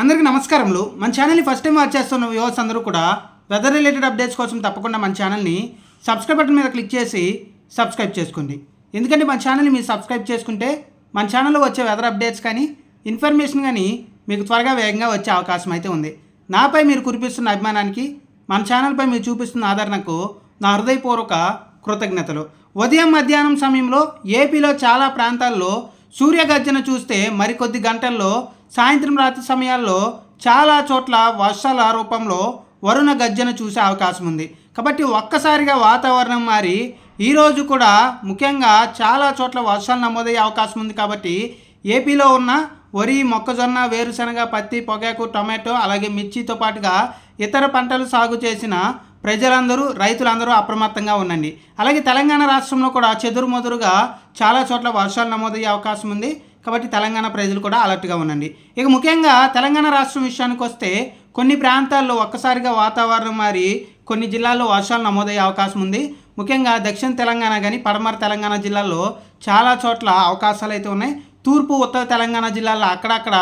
అందరికీ నమస్కారములు. మన ఛానల్ని ఫస్ట్ టైం వాచ్ చేస్తున్న వ్యూవర్స్ అందరూ కూడా వెదర్ రిలేటెడ్ అప్డేట్స్ కోసం తప్పకుండా మన ఛానల్ని సబ్స్క్రైబ్ బటన్ మీద క్లిక్ చేసి సబ్స్క్రైబ్ చేసుకోండి. ఎందుకంటే మన ఛానల్ని మీరు సబ్స్క్రైబ్ చేసుకుంటే మన ఛానల్లో వచ్చే వెదర్ అప్డేట్స్ కానీ ఇన్ఫర్మేషన్ కానీ మీకు త్వరగా వేగంగా వచ్చే అవకాశం అయితే ఉంది. నాపై మీరు కురిపిస్తున్న అభిమానానికి మన ఛానల్పై మీరు చూపిస్తున్న ఆదరణకు నా హృదయపూర్వక కృతజ్ఞతలు. ఉదయం మధ్యాహ్నం సమయంలో ఏపీలో చాలా ప్రాంతాల్లో సూర్యగర్జన చూస్తే మరికొద్ది గంటల్లో సాయంత్రం రాత్రి సమయాల్లో చాలా చోట్ల వర్షాల రూపంలో వరుణ గర్జన చూసే అవకాశం ఉంది. కాబట్టి ఒక్కసారిగా వాతావరణం మారి ఈరోజు కూడా ముఖ్యంగా చాలా చోట్ల వర్షాలు నమోదయ్యే అవకాశం ఉంది కాబట్టి ఏపీలో ఉన్న వరి మొక్కజొన్న వేరుశనగ పత్తి పొగాకు టొమాటో అలాగే మిర్చితో పాటుగా ఇతర పంటలు సాగు చేసిన ప్రజలందరూ రైతులందరూ అప్రమత్తంగా ఉండండి. అలాగే తెలంగాణ రాష్ట్రంలో కూడా చెదురుమదురుగా చాలా చోట్ల వర్షాలు నమోదయ్యే అవకాశం ఉంది. కాబట్టి తెలంగాణ ప్రజలు కూడా అలర్ట్గా ఉండండి. ఇక ముఖ్యంగా తెలంగాణ రాష్ట్రం విషయానికి వస్తే కొన్ని ప్రాంతాల్లో ఒక్కసారిగా వాతావరణం మారి కొన్ని జిల్లాల్లో వర్షాలు నమోదయ్యే అవకాశం ఉంది. ముఖ్యంగా దక్షిణ తెలంగాణ కానీ పడమర తెలంగాణ జిల్లాల్లో చాలా చోట్ల అవకాశాలు అయితే ఉన్నాయి. తూర్పు ఉత్తర తెలంగాణ జిల్లాల్లో అక్కడక్కడ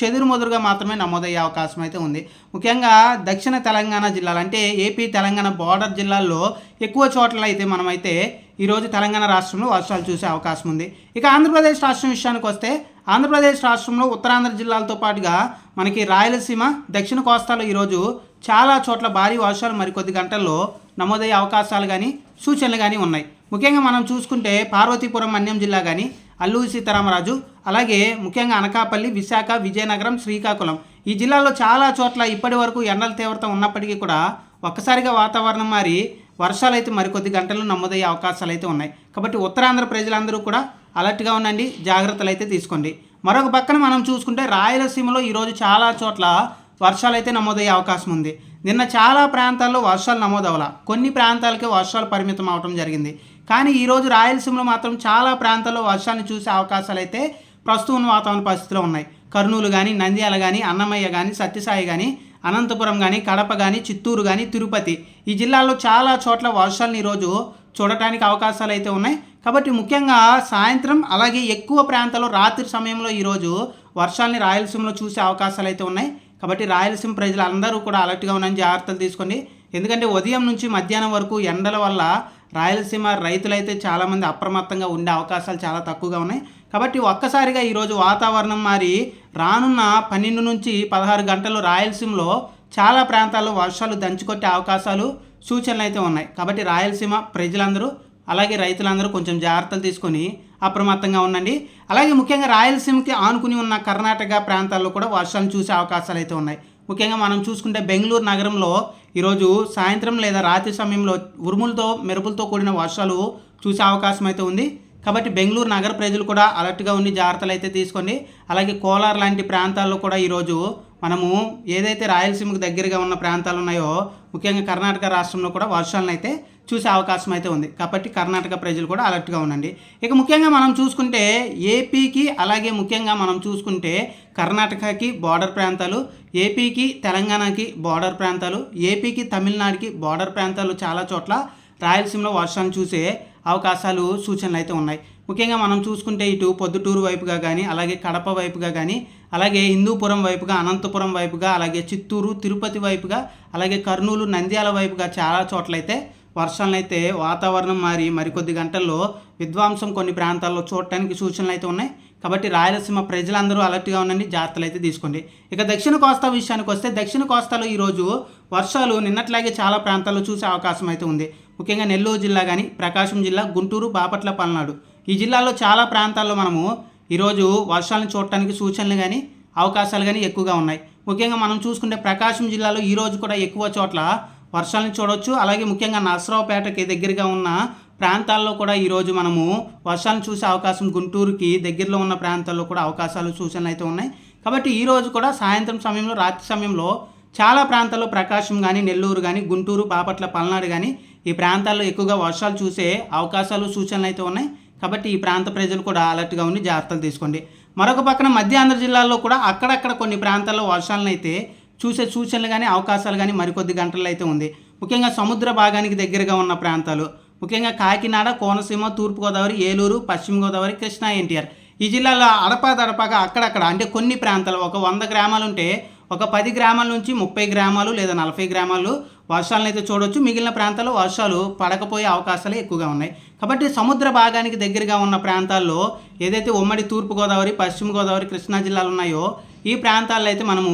చెదురుమదురుగా మాత్రమే నమోదయ్యే అవకాశం అయితే ఉంది. ముఖ్యంగా దక్షిణ తెలంగాణ జిల్లాలు అంటే ఏపీ తెలంగాణ బార్డర్ జిల్లాల్లో ఎక్కువ చోట్ల అయితే మనమైతే ఈరోజు తెలంగాణ రాష్ట్రంలో వర్షాలు చూసే అవకాశం ఉంది. ఇక ఆంధ్రప్రదేశ్ రాష్ట్రం విషయానికి వస్తే ఆంధ్రప్రదేశ్ రాష్ట్రంలో ఉత్తరాంధ్ర జిల్లాలతో పాటుగా మనకి రాయలసీమ దక్షిణ కోస్తాలో ఈరోజు చాలా చోట్ల భారీ వర్షాలు మరికొద్ది గంటల్లో నమోదయ్యే అవకాశాలు కానీ సూచనలు కానీ ఉన్నాయి. ముఖ్యంగా మనం చూసుకుంటే పార్వతీపురం మన్యం జిల్లా కానీ అల్లూరి సీతారామరాజు అలాగే ముఖ్యంగా అనకాపల్లి విశాఖ విజయనగరం శ్రీకాకుళం. ఈ జిల్లాలో చాలా చోట్ల ఇప్పటి వరకు ఎండల తీవ్రత ఉన్నప్పటికీ కూడా ఒక్కసారిగా వాతావరణం మారి వర్షాలు అయితే మరికొద్ది గంటల్లో నమోదయ్యే అవకాశాలు అయితే ఉన్నాయి. కాబట్టి ఉత్తరాంధ్ర ప్రజలందరూ కూడా అలర్ట్గా ఉండండి జాగ్రత్తలు అయితే తీసుకోండి. మరొక పక్కన మనం చూసుకుంటే రాయలసీమలో ఈరోజు చాలా చోట్ల వర్షాలు అయితే నమోదయ్యే అవకాశం ఉంది. నిన్న చాలా ప్రాంతాల్లో వర్షాలు నమోదవల కొన్ని ప్రాంతాలకే వర్షాలు పరిమితం అవడం జరిగింది. కానీ ఈరోజు రాయలసీమలో మాత్రం చాలా ప్రాంతాల్లో వర్షాన్ని చూసే అవకాశాలు అయితే ప్రస్తుతం ఉన్న వాతావరణ పరిస్థితిలో ఉన్నాయి. కర్నూలు కానీ నంద్యాల కానీ అన్నమయ్య కానీ సత్యసాయి కానీ అనంతపురం కానీ కడప కానీ చిత్తూరు కానీ తిరుపతి. ఈ జిల్లాల్లో చాలా చోట్ల వర్షాలను ఈరోజు చూడటానికి అవకాశాలు అయితే ఉన్నాయి. కాబట్టి ముఖ్యంగా సాయంత్రం అలాగే ఎక్కువ ప్రాంతాల్లో రాత్రి సమయంలో ఈరోజు వర్షాలని రాయలసీమలో చూసే అవకాశాలు అయితే ఉన్నాయి. కాబట్టి రాయలసీమ ప్రజలందరూ కూడా అలర్ట్గా ఉన్నాయని జాగ్రత్తలు తీసుకోండి. ఎందుకంటే ఉదయం నుంచి మధ్యాహ్నం వరకు ఎండల వల్ల రాయలసీమ రైతులైతే చాలామంది అప్రమత్తంగా ఉండే అవకాశాలు చాలా తక్కువగా ఉన్నాయి. కాబట్టి ఒక్కసారిగా ఈరోజు వాతావరణం మారి రానున్న పన్నెండు నుంచి పదహారు గంటలు రాయలసీమలో చాలా ప్రాంతాల్లో వర్షాలు దంచుకొట్టే అవకాశాలు సూచనలు అయితే ఉన్నాయి. కాబట్టి రాయలసీమ ప్రజలందరూ అలాగే రైతులందరూ కొంచెం జాగ్రత్తలు తీసుకొని అప్రమత్తంగా ఉండండి. అలాగే ముఖ్యంగా రాయలసీమకి ఆనుకుని ఉన్న కర్ణాటక ప్రాంతాల్లో కూడా వర్షాలు చూసే అవకాశాలు అయితే ఉన్నాయి. ముఖ్యంగా మనం చూసుకుంటే బెంగళూరు నగరంలో ఈరోజు సాయంత్రం లేదా రాత్రి సమయంలో ఉరుములతో మెరుపులతో కూడిన వర్షాలు చూసే అవకాశం అయితే ఉంది. కాబట్టి బెంగళూరు నగర ప్రజలు కూడా అలర్ట్గా ఉండి జాగ్రత్తలు అయితే తీసుకోండి. అలాగే కోలార్ లాంటి ప్రాంతాల్లో కూడా ఈరోజు మనము ఏదైతే రాయలసీమకు దగ్గరగా ఉన్న ప్రాంతాలు ఉన్నాయో ముఖ్యంగా కర్ణాటక రాష్ట్రంలో కూడా వర్షాలను అయితే చూసే అవకాశం అయితే ఉంది. కాబట్టి కర్ణాటక ప్రజలు కూడా అలర్ట్గా ఉండండి. ఇక ముఖ్యంగా మనం చూసుకుంటే ఏపీకి అలాగే ముఖ్యంగా మనం చూసుకుంటే కర్ణాటకకి బార్డర్ ప్రాంతాలు ఏపీకి తెలంగాణకి బార్డర్ ప్రాంతాలు ఏపీకి తమిళనాడుకి బార్డర్ ప్రాంతాలు చాలా చోట్ల రాయలసీమలో వర్షాలు చూసే అవకాశాలు సూచనలు అయితే ఉన్నాయి. ముఖ్యంగా మనం చూసుకుంటే ఇటు పొద్దుటూరు వైపుగా కానీ అలాగే కడప వైపుగా కానీ అలాగే హిందూపురం వైపుగా అనంతపురం వైపుగా అలాగే చిత్తూరు తిరుపతి వైపుగా అలాగే కర్నూలు నంద్యాల వైపుగా చాలా చోట్లయితే వర్షాలను వాతావరణం మారి మరికొద్ది గంటల్లో విధ్వంసం కొన్ని ప్రాంతాల్లో చూడటానికి సూచనలు అయితే ఉన్నాయి. కాబట్టి రాయలసీమ ప్రజలందరూ అలర్ట్గా ఉండండి జాగ్రత్తలు అయితే తీసుకోండి. ఇక దక్షిణ కోస్తా విషయానికి వస్తే దక్షిణ కోస్తాలో ఈరోజు వర్షాలు నిన్నట్లాగే చాలా ప్రాంతాల్లో చూసే అవకాశం అయితే ఉంది. ముఖ్యంగా నెల్లూరు జిల్లా కానీ ప్రకాశం జిల్లా గుంటూరు బాపట్ల పల్నాడు. ఈ జిల్లాలో చాలా ప్రాంతాల్లో మనము ఈరోజు వర్షాలను చూడటానికి సూచనలు కానీ అవకాశాలు కానీ ఎక్కువగా ఉన్నాయి. ముఖ్యంగా మనం చూసుకుంటే ప్రకాశం జిల్లాలో ఈరోజు కూడా ఎక్కువ చోట్ల వర్షాలను చూడవచ్చు అలాగే ముఖ్యంగా నర్సరావుపేటకి దగ్గరగా ఉన్న ప్రాంతాల్లో కూడా ఈరోజు మనము వర్షాలను చూసే అవకాశం గుంటూరుకి దగ్గరలో ఉన్న ప్రాంతాల్లో కూడా అవకాశాలు సూచనలు అయితే ఉన్నాయి. కాబట్టి ఈరోజు కూడా సాయంత్రం సమయంలో రాత్రి సమయంలో చాలా ప్రాంతాల్లో ప్రకాశం కానీ నెల్లూరు కానీ గుంటూరు బాపట్ల పల్నాడు కానీ ఈ ప్రాంతాల్లో ఎక్కువగా వర్షాలు చూసే అవకాశాలు సూచనలు అయితే ఉన్నాయి. కాబట్టి ఈ ప్రాంత ప్రజలు కూడా అలర్ట్గా ఉండి జాగ్రత్తలు తీసుకోండి. మరొక పక్కన మధ్య ఆంధ్ర జిల్లాల్లో కూడా అక్కడక్కడ కొన్ని ప్రాంతాల్లో వర్షాలను అయితే చూసే సూచనలు కానీ అవకాశాలు కానీ మరికొద్ది గంటల్లో అయితే ఉంది. ముఖ్యంగా సముద్ర భాగానికి దగ్గరగా ఉన్న ప్రాంతాలు. ముఖ్యంగా కాకినాడ కోనసీమ తూర్పుగోదావరి ఏలూరు పశ్చిమ గోదావరి కృష్ణా ఎన్టీఆర్. ఈ జిల్లాలో అడపాదడపాగా అక్కడక్కడ అంటే కొన్ని ప్రాంతాలు ఒక వంద గ్రామాలు ఉంటే ఒక పది గ్రామాల నుంచి ముప్పై గ్రామాలు లేదా నలభై గ్రామాలు వర్షాలను అయితే చూడవచ్చు మిగిలిన ప్రాంతాల్లో వర్షాలు పడకపోయే అవకాశాలు ఎక్కువగా ఉన్నాయి. కాబట్టి సముద్ర భాగానికి దగ్గరగా ఉన్న ప్రాంతాల్లో ఏదైతే ఉమ్మడి తూర్పుగోదావరి పశ్చిమ గోదావరి కృష్ణా జిల్లాలు ఉన్నాయో ఈ ప్రాంతాల్లో అయితే మనము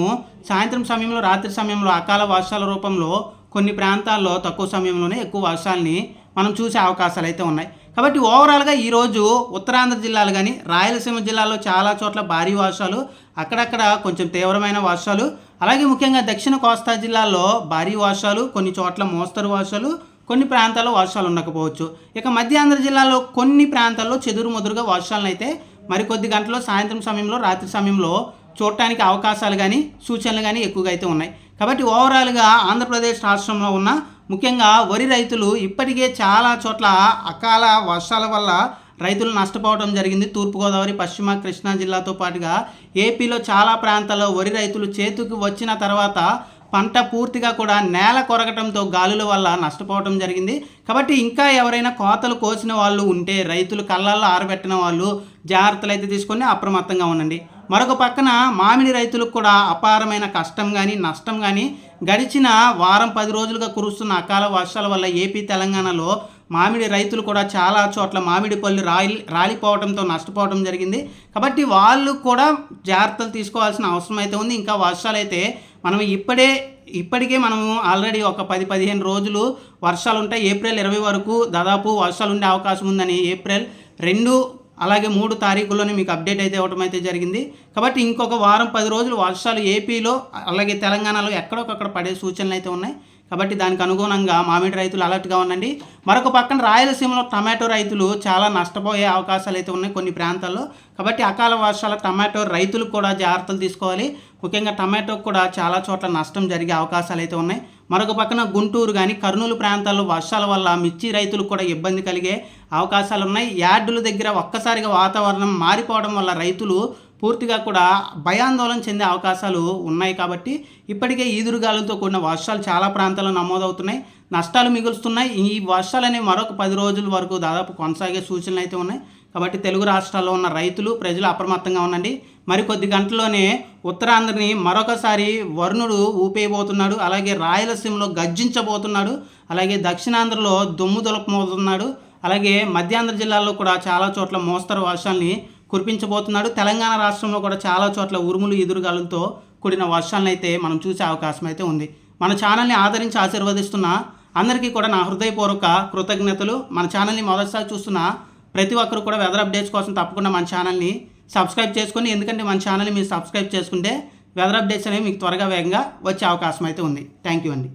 సాయంత్రం సమయంలో రాత్రి సమయంలో అకాల వర్షాల రూపంలో కొన్ని ప్రాంతాల్లో తక్కువ సమయంలోనే ఎక్కువ వర్షాలని మనం చూసే అవకాశాలు అయితే ఉన్నాయి. కాబట్టి ఓవరాల్గా ఈరోజు ఉత్తరాంధ్ర జిల్లాలు కానీ రాయలసీమ జిల్లాలో చాలా చోట్ల భారీ వర్షాలు అక్కడక్కడ కొంచెం తీవ్రమైన వర్షాలు అలాగే ముఖ్యంగా దక్షిణ కోస్తా జిల్లాల్లో భారీ వర్షాలు కొన్ని చోట్ల మోస్తరు వర్షాలు కొన్ని ప్రాంతాల్లో వర్షాలు ఉండకపోవచ్చు. ఇక మధ్యాంధ్ర జిల్లాలో కొన్ని ప్రాంతాల్లో చెదురు ముదురుగా వర్షాలను అయితే మరికొద్ది గంటల్లో సాయంత్రం సమయంలో రాత్రి సమయంలో చూడటానికి అవకాశాలు కానీ సూచనలు కానీ ఎక్కువగా అయితే ఉన్నాయి. కాబట్టి ఓవరాల్గా ఆంధ్రప్రదేశ్ రాష్ట్రంలో ఉన్న ముఖ్యంగా వరి రైతులు ఇప్పటికే చాలా చోట్ల అకాల వర్షాల వల్ల రైతులు నష్టపోవడం జరిగింది. తూర్పుగోదావరి పశ్చిమ కృష్ణా జిల్లాతో పాటుగా ఏపీలో చాలా ప్రాంతాల్లో వరి రైతులు చేతికి వచ్చిన తర్వాత పంట పూర్తిగా కూడా నేల కొరగటంతో గాలుల వల్ల నష్టపోవడం జరిగింది. కాబట్టి ఇంకా ఎవరైనా కోతలు కోసిన వాళ్ళు ఉంటే రైతులు కళ్ళల్లో ఆరబెట్టిన వాళ్ళు జాగ్రత్తలు అయితే తీసుకొని అప్రమత్తంగా ఉండండి. మరొక పక్కన మామిడి రైతులకు కూడా అపారమైన కష్టం కానీ నష్టం కానీ గడిచిన వారం పది రోజులుగా కురుస్తున్న అకాల వర్షాల వల్ల ఏపీ తెలంగాణలో మామిడి రైతులు కూడా చాలా చోట్ల మామిడి పళ్ళు రాలి రాలిపోవడంతో నష్టపోవడం జరిగింది. కాబట్టి వాళ్ళు కూడా జాగ్రత్తలు తీసుకోవాల్సిన అవసరం అయితే ఉంది. ఇంకా వర్షాలు అయితే మనం ఇప్పుడే ఇప్పటికే మనము ఆల్రెడీ ఒక పది పదిహేను రోజులు వర్షాలు ఉంటాయి. ఏప్రిల్ ఇరవై వరకు దాదాపు వర్షాలు ఉండే అవకాశం ఉందని ఏప్రిల్ రెండు అలాగే మూడు తారీఖుల్లోనే మీకు అప్డేట్ అయితే ఇవ్వడం అయితే జరిగింది. కాబట్టి ఇంకొక వారం పది రోజులు వర్షాలు ఏపీలో అలాగే తెలంగాణలో ఎక్కడొకక్కడ పడే సూచనలు అయితే ఉన్నాయి. కాబట్టి దానికి అనుగుణంగా మామిడి రైతులు అలర్ట్గా ఉండండి. మరొక పక్కన రాయలసీమలో టమాటో రైతులు చాలా నష్టపోయే అవకాశాలు అయితే ఉన్నాయి కొన్ని ప్రాంతాల్లో. కాబట్టి అకాల వర్షాల టమాటో రైతులు కూడా జాగ్రత్తలు తీసుకోవాలి. ముఖ్యంగా టమాటోకు కూడా చాలా చోట్ల నష్టం జరిగే అవకాశాలు అయితే ఉన్నాయి. మరొక పక్కన గుంటూరు కానీ కర్నూలు ప్రాంతాల్లో వర్షాల వల్ల మిర్చి రైతులకు కూడా ఇబ్బంది కలిగే అవకాశాలు ఉన్నాయి యార్డుల దగ్గర ఒక్కసారిగా వాతావరణం మారిపోవడం వల్ల రైతులు పూర్తిగా కూడా భయాందోళన చెందే అవకాశాలు ఉన్నాయి కాబట్టి ఇప్పటికే ఈదురుగాలులతో కూడిన వర్షాలు చాలా ప్రాంతాల్లో నమోదవుతున్నాయి. నష్టాలు మిగులుస్తున్నాయి. ఈ వర్షాలు అనేవి మరొక పది రోజుల వరకు దాదాపు కొనసాగే సూచనలు అయితే ఉన్నాయి. కాబట్టి తెలుగు రాష్ట్రాల్లో ఉన్న రైతులు ప్రజలు అప్రమత్తంగా ఉండండి. మరికొద్ది గంటల్లోనే ఉత్తరాంధ్రని మరొకసారి వరుణుడు ఊపేయబోతున్నాడు. అలాగే రాయలసీమలో గర్జించబోతున్నాడు. అలాగే దక్షిణాంధ్రలో దుమ్ము దులపబోతున్నాడు. అలాగే మధ్యాంధ్ర జిల్లాలో కూడా చాలా చోట్ల మోస్తరు వర్షాల్ని కురిపించబోతున్నాడు. తెలంగాణ రాష్ట్రంలో కూడా చాలా చోట్ల ఉరుములు ఎదురుగాలతో కూడిన వర్షాలను అయితే మనం చూసే అవకాశం అయితే ఉంది. మన ఛానల్ని ఆదరించి ఆశీర్వదిస్తున్న అందరికీ కూడా నా హృదయపూర్వక కృతజ్ఞతలు. మన ఛానల్ని మొదటిసారి చూస్తున్న ప్రతి ఒక్కరు కూడా వెదర్ అప్డేట్స్ కోసం తప్పకుండా మన ఛానల్ని సబ్స్క్రైబ్ చేసుకొని ఎందుకంటే మన ఛానల్ని మీరు సబ్స్క్రైబ్ చేసుకుంటే వెదర్ అప్డేట్స్ అనేవి మీకు త్వరగా వేగంగా వచ్చే అవకాశం అయితే ఉంది. థ్యాంక్ యూ అండి.